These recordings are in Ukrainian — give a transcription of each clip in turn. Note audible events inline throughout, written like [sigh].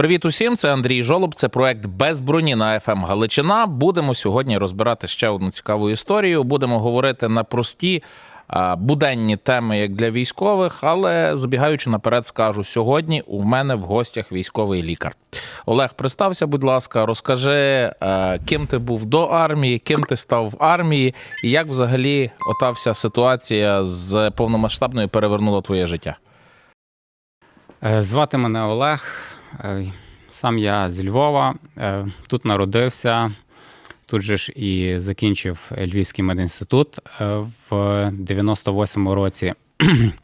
Привіт усім! Це Андрій Жолоб. Це проект без броні на ФМ Галичина. Будемо сьогодні розбирати ще одну цікаву історію. Будемо говорити на прості буденні теми, як для військових. Але забігаючи наперед, скажу сьогодні. У мене в гостях військовий лікар. Олег, представся, будь ласка, розкажи, ким ти був до армії, ким ти став в армії, і як взагалі ота вся ситуація з повномасштабною перевернула твоє життя. Е, Звати мене Олег. Е, Сам я з Львова. Е, Тут народився. Тут же ж і закінчив Львівський медінститут е, в 98-му році. [clears throat]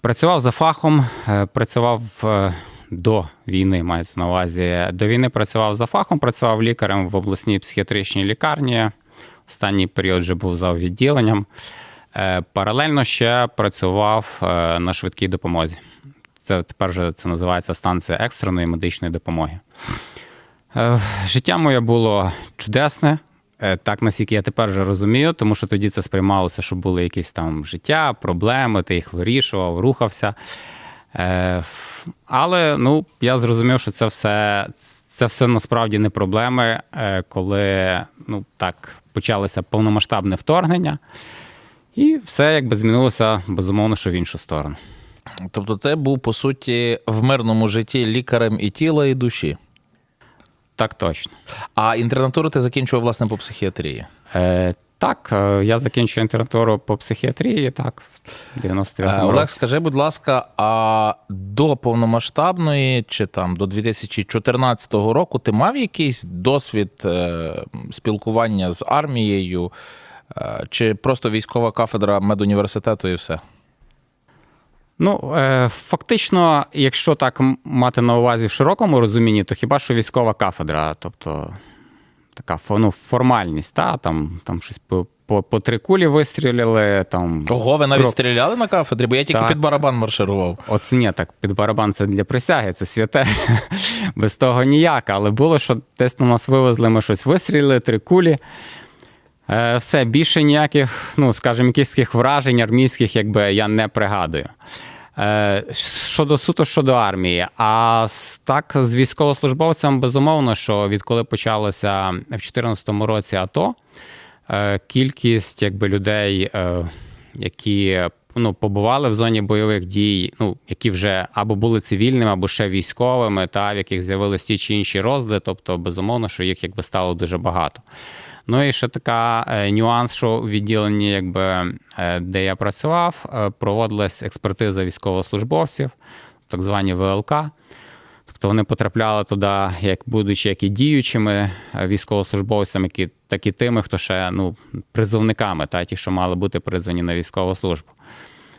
Працював за фахом, працював до війни, мається на увазі. До війни працював за фахом, працював лікарем в обласній психіатричній лікарні. Останній період вже був за відділенням. Паралельно ще працював на швидкій допомозі. Це тепер вже це називається станція екстреної медичної допомоги. Е, Життя моє було чудесне, е, так наскільки я тепер вже розумію, тому що тоді це сприймалося, що були якісь там життя, проблеми, ти їх вирішував, рухався. Е, Але ну, я зрозумів, що це все, це все насправді не проблеми, коли ну, так, почалося повномасштабне вторгнення, і все якби змінилося безумовно, що в іншу сторону. Тобто, ти був по суті в мирному житті лікарем і тіла, і душі. Так точно. А інтернатуру ти закінчував власне по психіатрії. Е, так, е, я закінчую інтернатуру по психіатрії, так, в Е, 99-му Олег, році. скажи, будь ласка, а до повномасштабної чи там до 2014 року ти мав якийсь досвід е, спілкування з армією, е, чи просто військова кафедра медуніверситету і все? Ну, е, фактично, якщо так мати на увазі в широкому розумінні, то хіба що військова кафедра, тобто така ну, формальність, та, там, там щось по, по, по три кулі вистрілили, там. Ого, ви навіть крок- стріляли на кафедрі, бо я тільки Так. під барабан марширував. Оце ні, так під барабан це для присяги, це святе. [laughs] Без того ніяк. Але було, що десь на нас вивезли, ми щось вистрілили, три кулі. Е, все, більше ніяких, ну, скажімо, якихось таких вражень армійських, якби я не пригадую. Е, щодо суто щодо армії. А так, з військовослужбовцем, безумовно, що відколи почалося в 2014 році АТО, е, кількість якби, людей, які ну, побували в зоні бойових дій, ну, які вже або були цивільними, або ще військовими, та в яких з'явилися ті чи інші розди, тобто, безумовно, що їх якби стало дуже багато. Ну і ще така е, нюанс, що у відділенні, якби, е, де я працював, е, проводилась експертиза військовослужбовців, так звані ВЛК. Тобто вони потрапляли туди, як будучи як і діючими е, військовослужбовцями, які, так і тими, хто ще ну, призовниками, та, ті, що мали бути призвані на військову службу.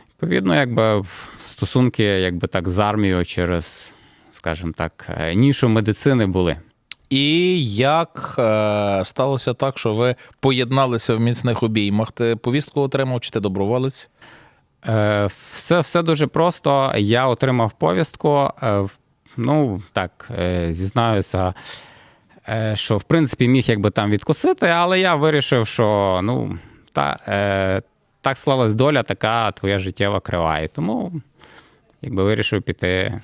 Відповідно, якби стосунки якби так з армією через, скажімо так, е, нішу медицини були. І як е, сталося так, що ви поєдналися в міцних обіймах? Ти повістку отримав, чи ти доброволець? Е, Все, все дуже просто. Я отримав повістку. е, Ну, так, е, зізнаюся, е, що в принципі міг якби там відкусити, але я вирішив, що ну, та, е, так склалась доля, така твоя життєва крива. І тому якби вирішив піти.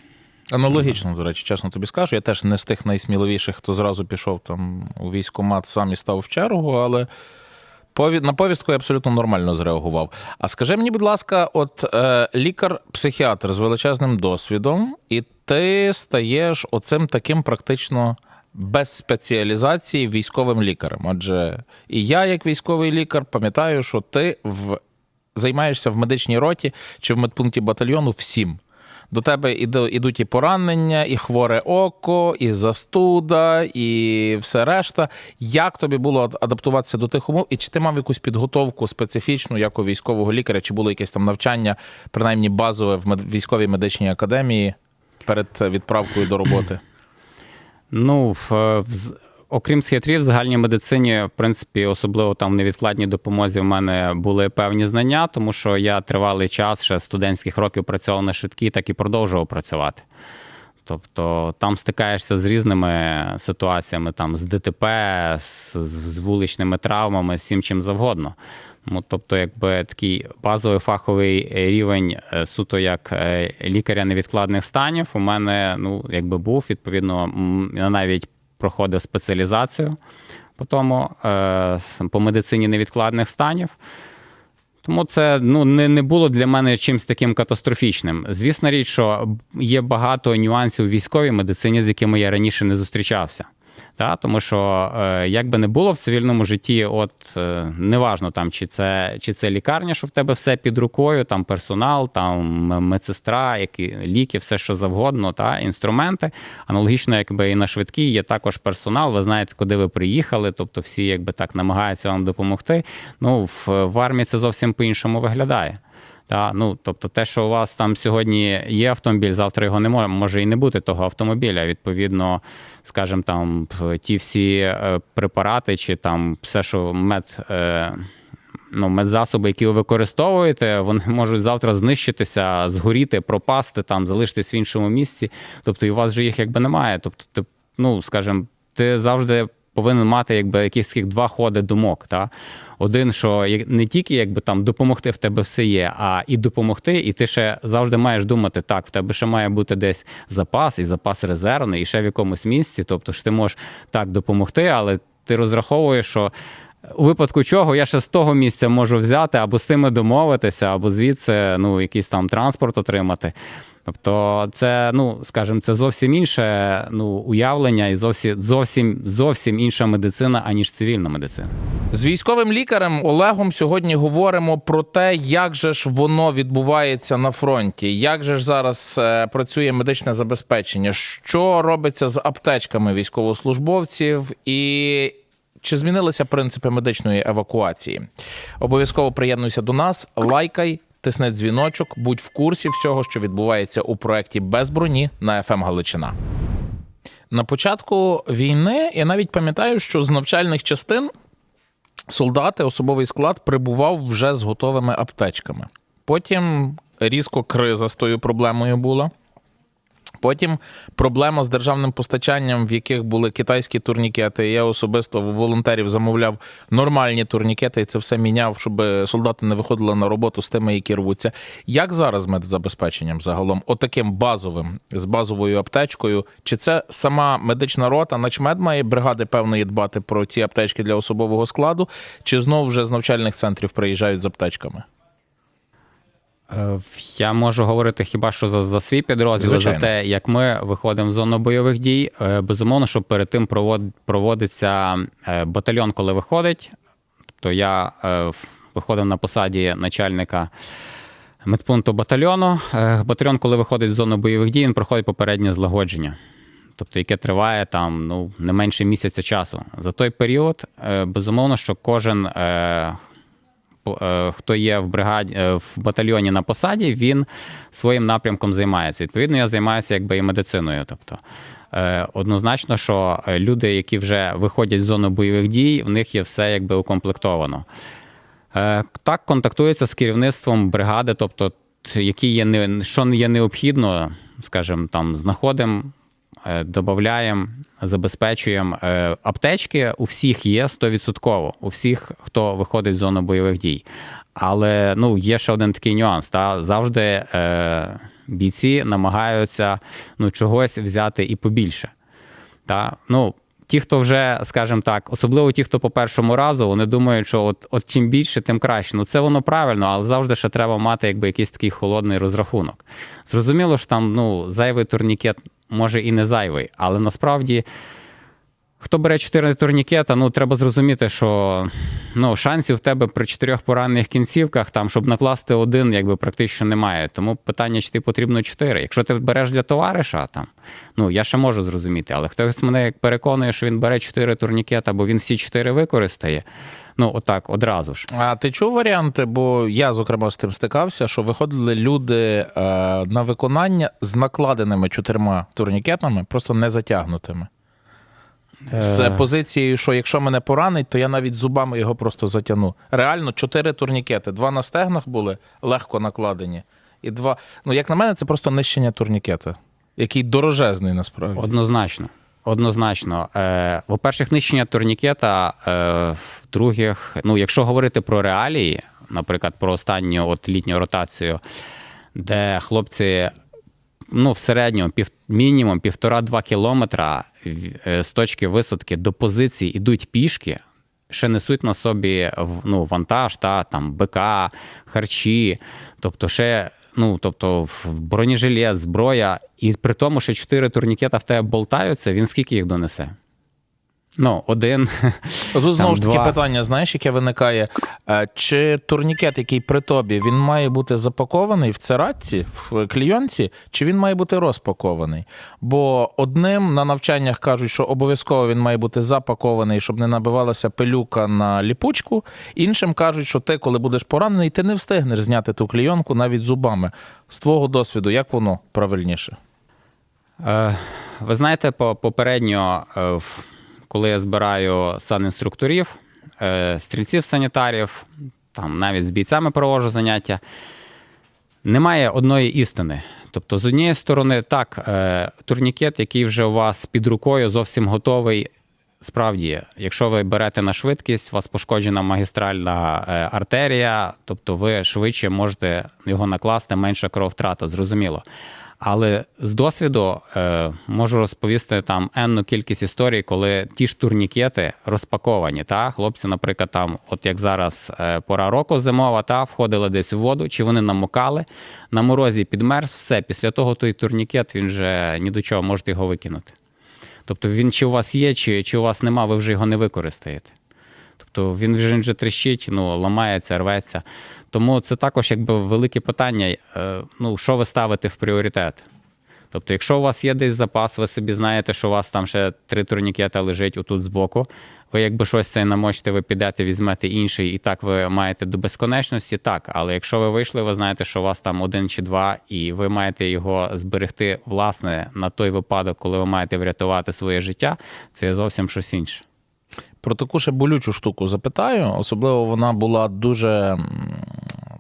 Аналогічно, до речі, чесно тобі скажу. Я теж не з тих найсміливіших, хто зразу пішов там у військкомат, сам і став в чергу, але. На повістку я абсолютно нормально зреагував. А скажи мені, будь ласка, от е, лікар-психіатр з величезним досвідом, і ти стаєш оцим таким практично. Без спеціалізації військовим лікарем. Адже і я, як військовий лікар, пам'ятаю, що ти в... займаєшся в медичній роті чи в медпункті батальйону всім. До тебе ідуть і поранення, і хворе око, і застуда, і все решта. Як тобі було адаптуватися до тих умов? І чи ти мав якусь підготовку специфічну, як у військового лікаря, чи було якесь там навчання, принаймні базове в військовій медичній академії перед е, відправкою до роботи? Ну, в, в, окрім психіатрії, в загальній медицині, в принципі, особливо там в невідкладній допомозі, в мене були певні знання, тому що я тривалий час ще студентських років працював на швидкій, так і продовжував працювати. Тобто там стикаєшся з різними ситуаціями, там з ДТП, з, з, вуличними травмами, з всім чим завгодно. Ну, тобто, якби такий базовий фаховий рівень е, суто як е, лікаря невідкладних станів у мене ну, якби був, відповідно, навіть проходив спеціалізацію по тому, е, по медицині невідкладних станів. Тому це ну, не, не було для мене чимось таким катастрофічним. Звісна річ, що є багато нюансів у військовій медицині, з якими я раніше не зустрічався. Та, тому що е, як би не було в цивільному житті, от е, неважно там, чи це, чи це лікарня, що в тебе все під рукою, там персонал, там медсестра, які, ліки, все що завгодно, та, інструменти. Аналогічно, якби і на швидкій є також персонал, ви знаєте, куди ви приїхали, тобто всі якби так намагаються вам допомогти. Ну, в, в армії це зовсім по-іншому виглядає. Та, ну, тобто, те, що у вас там сьогодні є автомобіль, завтра його не може, може і не бути того автомобіля. Відповідно, скажімо, там ті всі е, препарати, чи там все, що мед. Е, Ну, медзасоби, які ви використовуєте, вони можуть завтра знищитися, згоріти, пропасти, там, залишитись в іншому місці. Тобто, і у вас же їх якби немає. Тобто, ти, ну, скажімо, ти завжди повинен мати якби якісь таких два ходи думок. Та? Один, що не тільки якби там допомогти в тебе все є, а і допомогти, і ти ще завжди маєш думати, так, в тебе ще має бути десь запас, і запас резервний, і ще в якомусь місці. Тобто що ти можеш так допомогти, але ти розраховуєш, що. У випадку чого я ще з того місця можу взяти або з тими домовитися, або звідси ну, якийсь там транспорт отримати. Тобто, це, ну скажімо, це зовсім інше ну, уявлення і зовсім зовсім зовсім інша медицина, аніж цивільна медицина. З військовим лікарем Олегом сьогодні говоримо про те, як же ж воно відбувається на фронті, як же ж зараз е, працює медичне забезпечення, що робиться з аптечками військовослужбовців і. Чи змінилися принципи медичної евакуації? Обов'язково приєднуйся до нас, лайкай, тисни дзвіночок, будь в курсі всього, що відбувається у проєкті без броні на ФМ Галичина. На початку війни я навіть пам'ятаю, що з навчальних частин солдати, особовий склад прибував вже з готовими аптечками. Потім різко криза з тою проблемою була. Потім проблема з державним постачанням, в яких були китайські турнікети. Я особисто волонтерів замовляв нормальні турнікети, і це все міняв, щоб солдати не виходили на роботу з тими, які рвуться. Як зараз медзабезпеченням загалом? Отаким базовим, з базовою аптечкою? Чи це сама медична рота, начмед має бригади певної дбати про ці аптечки для особового складу, чи знову вже з навчальних центрів приїжджають з аптечками? Е, Я можу говорити хіба що за, за свій підрозділ, Звичайно. за те, як ми виходимо в зону бойових дій. Е, Безумовно, що перед тим провод, проводиться е, батальйон, коли виходить. Тобто я виходив на посаді начальника медпункту батальйону. Батальйон, коли виходить з зони бойових дій, він проходить попереднє злагодження. Тобто, яке триває там ну, не менше місяця часу. За той період, безумовно, що кожен хто є в бригаді е, в батальйоні на посаді, він своїм напрямком займається. Відповідно, я займаюся якби і медициною. Тобто е, однозначно, що е, люди, які вже виходять з зони бойових дій, в них є все якби укомплектовано. Е, Так, контактується з керівництвом бригади, тобто, які є не що є необхідно, скажімо, там знаходимо, е, додаємо, забезпечуємо. Е, Аптечки у всіх є 100%, у всіх, хто виходить з зони бойових дій. Але ну, є ще один такий нюанс. Та? Завжди е, бійці намагаються ну, чогось взяти і побільше. Та? Ну, ті, хто вже, скажімо так, особливо ті, хто по першому разу, вони думають, що от, от чим більше, тим краще. Ну це воно правильно, але завжди ще треба мати якби якийсь такий холодний розрахунок. Зрозуміло, що там ну, зайвий турнікет може і не зайвий, але насправді. Хто бере чотири турнікета, ну треба зрозуміти, що ну, шансів в тебе при чотирьох поранених кінцівках, там, щоб накласти один, якби практично немає. Тому питання, чи ти потрібно чотири. Якщо ти береш для товариша, там, ну я ще можу зрозуміти, але хтось мене переконує, що він бере чотири турнікета, бо він всі чотири використає. Ну, отак, одразу ж. А ти чув варіанти? Бо я, зокрема, з тим стикався, що виходили люди е, на виконання з накладеними чотирма турнікетами, просто не затягнутими. З Е. позицією, що якщо мене поранить, то я навіть зубами його просто затягну. Реально, чотири турнікети. Два на стегнах були легко накладені. І два. Ну, як на мене, це просто нищення турнікета. який дорожезний насправді. Однозначно. Однозначно. Е, по-перше, нищення турнікета. Е, в-других, ну, якщо говорити про реалії, наприклад, про останню от літню ротацію, де хлопці ну, в середньому пів, мінімум півтора-два кілометра з точки висадки до позиції йдуть пішки, ще несуть на собі ну, вантаж, та, там, БК, харчі, тобто ще. Ну, тобто, бронежилет, зброя, і при тому, що чотири турнікета в тебе болтаються, він скільки їх донесе? Ну, один. Тут знову ж таки два. питання, знаєш, яке виникає. Е, Чи турнікет, який при тобі, він має бути запакований в цератці, в клійонці, чи він має бути розпакований? Бо одним на навчаннях кажуть, що обов'язково він має бути запакований, щоб не набивалася пилюка на ліпучку. Іншим кажуть, що ти, коли будеш поранений, ти не встигнеш зняти ту клійонку навіть зубами. З твого досвіду, як воно правильніше? Е, Ви знаєте, попередньо, е, в- коли я збираю санінструкторів, е, стрільців санітарів, там навіть з бійцями проводжу заняття, немає одної істини. Тобто, з однієї сторони, так, е, турнікет, який вже у вас під рукою, зовсім готовий. Справді, якщо ви берете на швидкість, у вас пошкоджена магістральна е, артерія, тобто ви швидше можете його накласти, менша кровотрата, зрозуміло. Але з досвіду е, можу розповісти там енну кількість історій, коли ті ж турнікети розпаковані. Та? Хлопці, наприклад, там, от як зараз е, пора року зимова, та, входили десь в воду, чи вони намокали, на морозі підмерз, все. Після того той турнікет він вже ні до чого можете його викинути. Тобто він чи у вас є, чи, чи у вас нема, ви вже його не використаєте. Тобто він вже, тріщить, ну, ламається, рветься. Тому це також якби велике питання, е, ну, що ви ставите в пріоритет. Тобто, якщо у вас є десь запас, ви собі знаєте, що у вас там ще три турнікета лежить отут збоку, ви якби щось це намочите, ви підете, візьмете інший, і так ви маєте до безконечності, так. Але якщо ви вийшли, ви знаєте, що у вас там один чи два, і ви маєте його зберегти, власне, на той випадок, коли ви маєте врятувати своє життя, це зовсім щось інше. Про таку ще болючу штуку запитаю. Особливо вона була дуже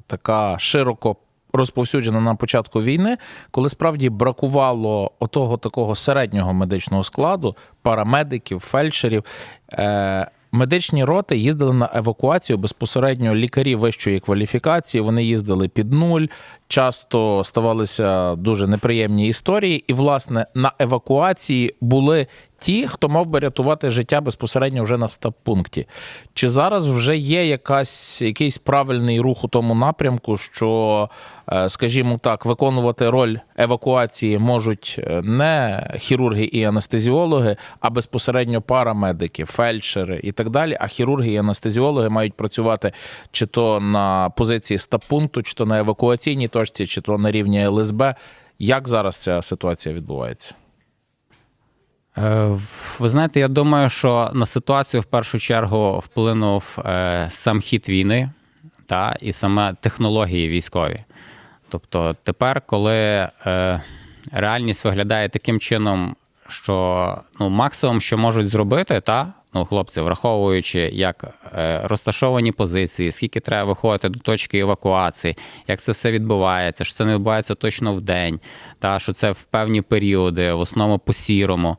така широко розповсюджена на початку війни, коли справді бракувало отого такого середнього медичного складу, парамедиків, фельдшерів. Е, Медичні роти їздили на евакуацію безпосередньо лікарі вищої кваліфікації. Вони їздили під нуль. Часто ставалися дуже неприємні історії. І, власне, на евакуації були ті, хто мав би рятувати життя безпосередньо вже на стаб-пункті. Чи зараз вже є якась, якийсь правильний рух у тому напрямку, що, е, скажімо так, виконувати роль евакуації можуть е, не хірурги і анестезіологи, а безпосередньо парамедики, фельдшери і так далі. А хірурги і анестезіологи мають працювати чи то на позиції стаб-пункту, чи то на евакуаційній точці, чи то на рівні ЛСБ. Як зараз ця ситуація відбувається? Е, Ви знаєте, я думаю, що на ситуацію в першу чергу вплинув е, сам хід війни та, і саме технології військові. Тобто тепер, коли е, реальність виглядає таким чином, що ну, максимум, що можуть зробити, та, ну, хлопці, враховуючи, як е, розташовані позиції, скільки треба виходити до точки евакуації, як це все відбувається, що це не відбувається точно в день, та, що це в певні періоди, в основному по сірому.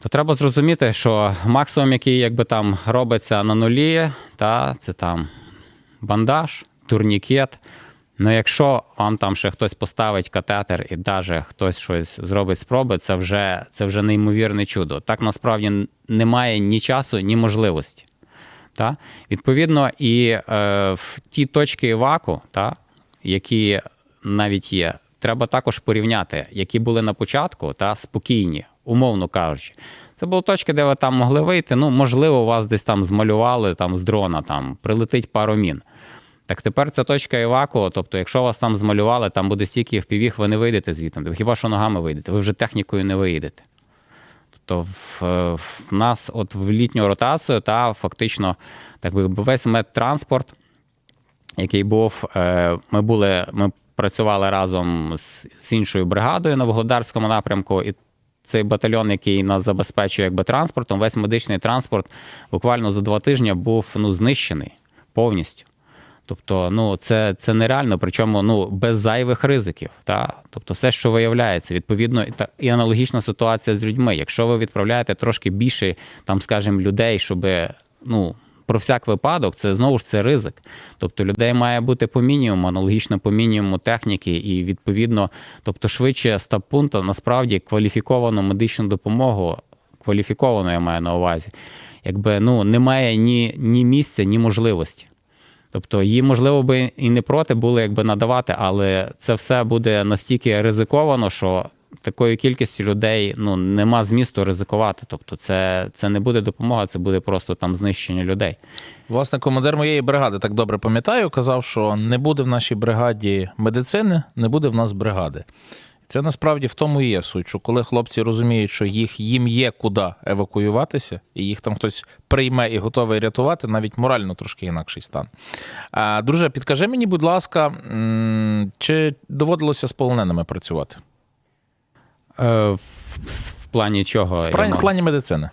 То треба зрозуміти, що максимум, який якби там робиться на нулі, та, це там бандаж, турнікет. Ну, якщо вам там ще хтось поставить катетер і навіть хтось щось зробить спроби, це вже, це вже неймовірне чудо. Так насправді немає ні часу, ні можливості. Та? Відповідно, і е, в ті точки еваку, та, які навіть є, треба також порівняти, які були на початку, та, спокійні, умовно кажучи. Це були точки, де ви там могли вийти. Ну, можливо, вас десь там змалювали там, з дрона, там, прилетить пару мін. Так тепер це точка еваку, тобто, якщо вас там змалювали, там буде стільки впівіг, ви не вийдете звідти. Ви хіба що ногами вийдете, ви вже технікою не виїдете. Тобто в, в нас от в літню ротацію та фактично так би весь медтранспорт, який був, е, ми були, ми працювали разом з, з іншою бригадою на Вугледарському напрямку, і цей батальйон, який нас забезпечує якби транспортом, весь медичний транспорт буквально за два тижні був ну, знищений повністю. Тобто, ну це, це нереально, причому ну без зайвих ризиків. Та? Тобто, все, що виявляється, відповідно, та і аналогічна ситуація з людьми. Якщо ви відправляєте трошки більше, там, скажімо, людей, щоб ну. Про всяк випадок, це знову ж це ризик. Тобто людей має бути по мінімуму, аналогічно по мінімуму техніки, і відповідно, тобто швидше стаб пункту насправді кваліфіковану медичну допомогу, кваліфіковану я маю на увазі, якби ну немає ні, ні місця, ні можливості. Тобто її, можливо, би і не проти були якби надавати, але це все буде настільки ризиковано, що такою кількістю людей ну, нема змісту ризикувати. Тобто, це, це не буде допомога, це буде просто там знищення людей. Власне, командир моєї бригади, так добре пам'ятаю, казав, що не буде в нашій бригаді медицини, не буде в нас бригади. Це насправді в тому і є суть, що коли хлопці розуміють, що їх їм є куди евакуюватися, і їх там хтось прийме і готовий рятувати, навіть морально трошки інакший стан. Друже, підкажи мені, будь ласка, чи доводилося з полоненими працювати? Е, в, в плані чого? В плані, в плані медицини.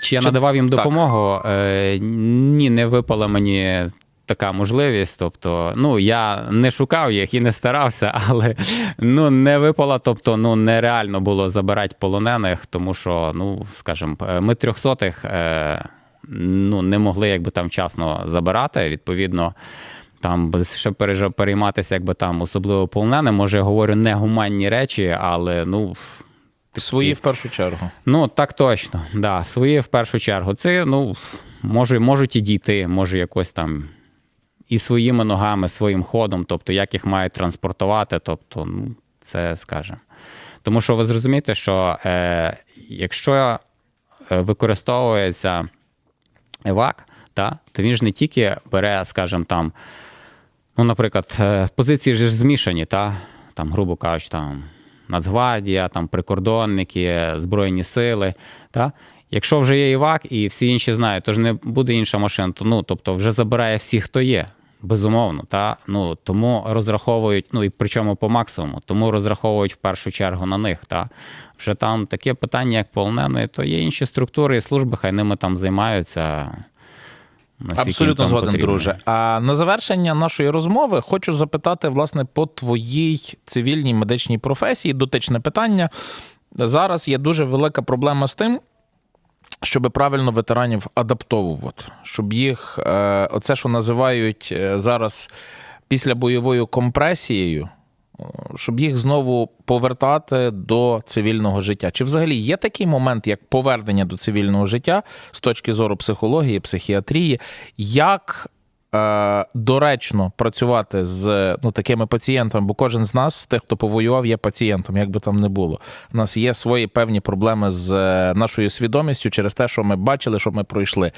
Чи я Чи- надавав їм так. допомогу? Е, ні, не випала мені така можливість. Тобто, ну я не шукав їх і не старався, [laughs] але ну не випала. Тобто, ну нереально було забирати полонених, тому що, ну скажімо, е, ми трьохсотих е, ну, не могли якби там вчасно забирати. Відповідно. Там ще перейматися, якби там особливо полоненим. Може, я говорю негуманні речі, але ну Свої в першу чергу. Ну, так точно. Да. Свої в першу чергу. Це ну, може, можуть і дійти, може якось там і своїми ногами, своїм ходом, тобто як їх мають транспортувати, тобто, ну, це скажемо. Тому що ви зрозумієте, що е, якщо е, використовується евак, та, то він ж не тільки бере, скажімо, там, ну, наприклад, е, позиції ж змішані, та, там, грубо кажучи, там, Нацгвардія, там, прикордонники, Збройні сили. Та. Якщо вже є івак і всі інші знають, то ж не буде інша машина. То, ну, тобто вже забирає всіх, хто є. Безумовно, та ну тому розраховують, ну і причому по максимуму, тому розраховують в першу чергу на них. Та вже там таке питання, як полоненої, то є інші структури і служби, хай ними там займаються. Абсолютно згоден, друже. А на завершення нашої розмови хочу запитати, власне, по твоїй цивільній медичній професії, дотичне питання. Зараз є дуже велика проблема з тим, щоб правильно ветеранів адаптовувати, щоб їх, е, оце, що називають зараз після бойовою компресією, е, щоб їх знову повертати до цивільного життя. Чи взагалі є такий момент, як повернення до цивільного життя з точки зору психології, психіатрії, як е, доречно працювати з ну, такими пацієнтами, бо кожен з нас, з тих, хто повоював, є пацієнтом, як би там не було. У нас є свої певні проблеми з е, нашою свідомістю через те, що ми бачили, що ми пройшли.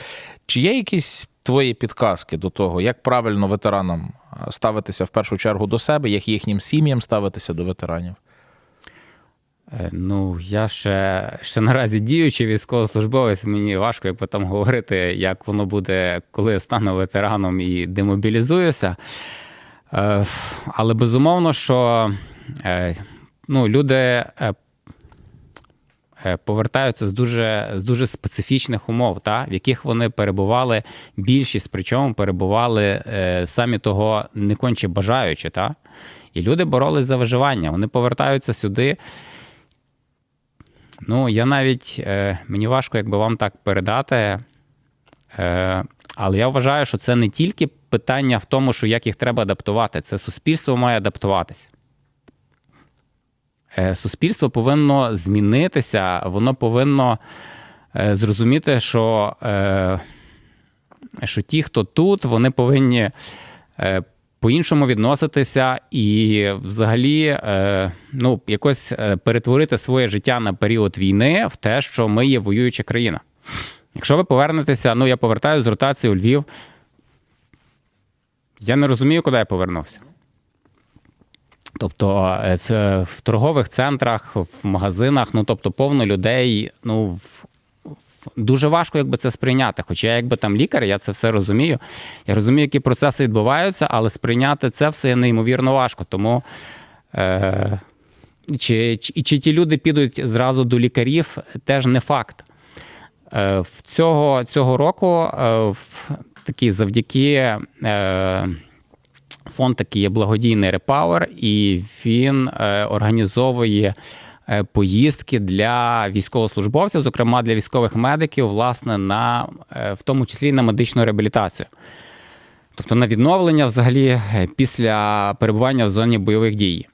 Чи є якісь твої підказки до того, як правильно ветеранам е, ставитися в першу чергу до себе, як їхнім сім'ям ставитися до ветеранів? Е, Ну, я ще, ще наразі діючий військовослужбовець, мені важко як там говорити, як воно буде, коли я стану ветераном і демобілізуюся. Е, Але безумовно, що е, ну, люди повертаються з дуже, з дуже специфічних умов, та, в яких вони перебували більшість, причому перебували самі того не конче бажаючи. Та? І люди боролись за виживання. Вони повертаються сюди. Ну, я навіть е, мені важко, якби вам так передати. Е, але я вважаю, що це не тільки питання в тому, що як їх треба адаптувати. Це суспільство має адаптуватися. Е, суспільство повинно змінитися, воно повинно зрозуміти, що, що ті, хто тут, вони повинні по-іншому відноситися і взагалі е, ну, якось е, перетворити своє життя на період війни в те, що ми є воююча країна. Якщо ви повернетеся, ну я повертаюся з ротації у Львів. Я не розумію, куди я повернувся. Тобто е, в, торгових центрах, в магазинах, ну тобто повно людей, ну в- дуже важко якби це сприйняти. Хоча я якби там лікар, я це все розумію. Я розумію, які процеси відбуваються, але сприйняти це все неймовірно важко. Тому е, чи, чи, чи ті люди підуть зразу до лікарів, теж не факт. Е, в цього, цього року е, в, такі завдяки. Е, фонд такий є благодійний Repower, і він е, організовує поїздки для військовослужбовців, зокрема для військових медиків, власне, на е, в тому числі на медичну реабілітацію. Тобто на відновлення взагалі е, після перебування в зоні бойових дій.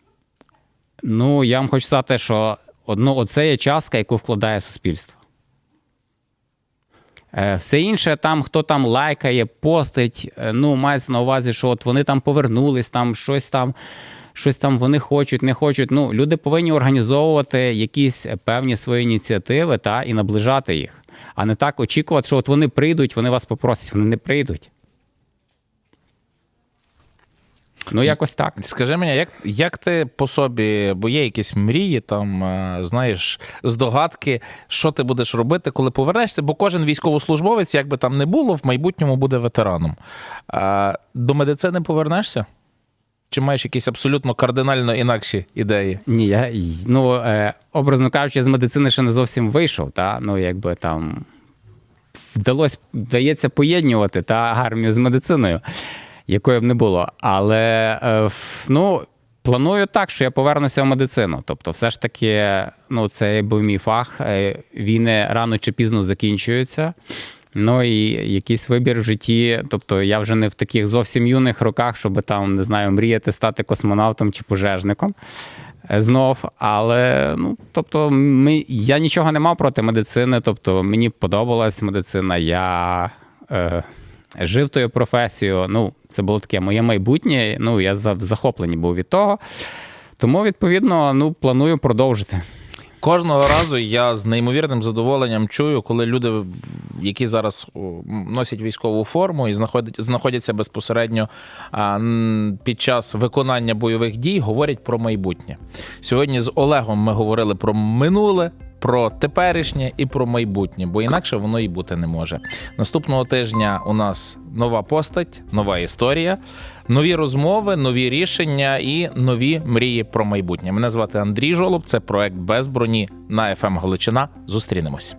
Ну, я вам хочу сказати, що одно, оце є частка, яку вкладає суспільство. Е, Все інше, там, хто там лайкає, постить, е, ну, мається на увазі, що от вони там повернулись, там щось там, щось там вони хочуть, не хочуть. Ну, люди повинні організовувати якісь певні свої ініціативи та, і наближати їх. А не так очікувати, що от вони прийдуть, вони вас попросять, вони не прийдуть. Ну, якось так. Скажи мені, як, як ти по собі, бо є якісь мрії, там, е, знаєш, здогадки, що ти будеш робити, коли повернешся, бо кожен військовослужбовець, як би там не було, в майбутньому буде ветераном. До медицини повернешся? Чи маєш якісь абсолютно кардинально інакші ідеї? Ні, я ну, е, образно кажучи, з медицини ще не зовсім вийшов, та? ну, якби там вдалося, вдається поєднувати та армію з медициною, якої б не було. Але е, ну, планую так, що я повернуся в медицину. Тобто, все ж таки, ну, це був мій фах. Е, Війни рано чи пізно закінчуються. Ну і якийсь вибір в житті. Тобто я вже не в таких зовсім юних роках, щоб там не знаю, мріяти стати космонавтом чи пожежником. е, Знов, але ну тобто, ми, я нічого не мав проти медицини. Тобто, мені подобалась медицина. Я е, жив тою професією. Ну, це було таке моє майбутнє. Ну, я в захопленні був від того. Тому, відповідно, ну, планую продовжити. Кожного разу я з неймовірним задоволенням чую, коли люди, які зараз носять військову форму і знаходять, знаходяться безпосередньо під час виконання бойових дій, говорять про майбутнє. Сьогодні з Олегом ми говорили про минуле. Про теперішнє і про майбутнє, бо інакше воно і бути не може. Наступного тижня у нас нова постать, нова історія, нові розмови, нові рішення і нові мрії про майбутнє. Мене звати Андрій Жолоб. Це проект без броні на FM Галичина. Зустрінемось.